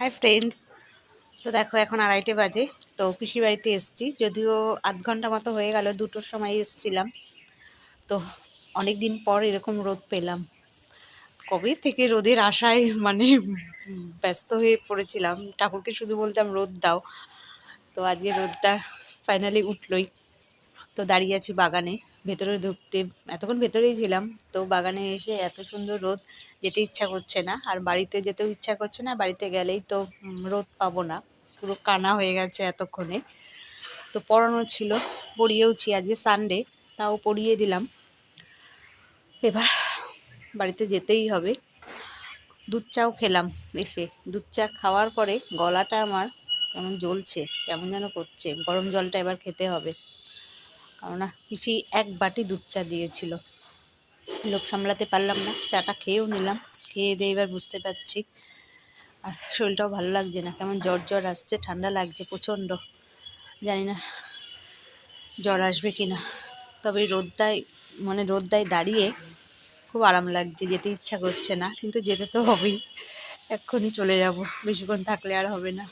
Hi friends তো দেখো, এখন আড়াইটে বাজে। তো পিসি বাড়িতে এসেছি। যদিও আধ ঘণ্টা মতো হয়ে গেল, দুটোর সময় এসেছিলাম। তো অনেক দিন পর এরকম রোদ পেলাম। কবে থেকে রোদের আশায় মানে ব্যস্ত হয়ে পড়েছিলাম। ঠাকুরকে শুধু বলতাম, রোদ দাও। তো আজকে রোদটা ফাইনালি উঠলই। তো দাঁড়িয়ে আছি বাগানে। ভেতরে ঢুকতে, এতক্ষণ ভেতরেই ছিলাম, তো বাগানে এসে এত সুন্দর রোদ যেতে ইচ্ছা করছে না। আর বাড়িতে যেতেও ইচ্ছা করছে না, বাড়িতে গেলেই তো রোদ পাবো না। পুরো কানা হয়ে গেছে এতক্ষণে। তো পড়ানো ছিল, পড়িয়েওছি আজকে সানডে তাও পড়িয়ে দিলাম। এবার বাড়িতে যেতেই হবে। দুধ চাও খেলাম এসে। দুধ চা খাওয়ার পরে গলাটা আমার কেমন জ্বলছে, কেমন যেন করছে। গরম জলটা এবার খেতে হবে। কেননা পিসি এক বাটি দুধ চা দিয়েছিল। লোক সামলাতে পারলাম না, চাটা খেয়েও নিলাম, খেয়ে দিয়ে এবার বুঝতে পারছি, আর শরীরটাও ভালো লাগছে না, কেমন জ্বর জ্বর আসছে, ঠান্ডা লাগছে প্রচণ্ড, জানি না জ্বর আসবে কি না। তবে রোদটায় মানে রোদটায় দাঁড়িয়ে খুব আরাম লাগছে, যেতে ইচ্ছা করছে না, কিন্তু যেতে তো হবেই, এক্ষুনি চলে যাব, বেশিক্ষণ থাকলে আর হবে না।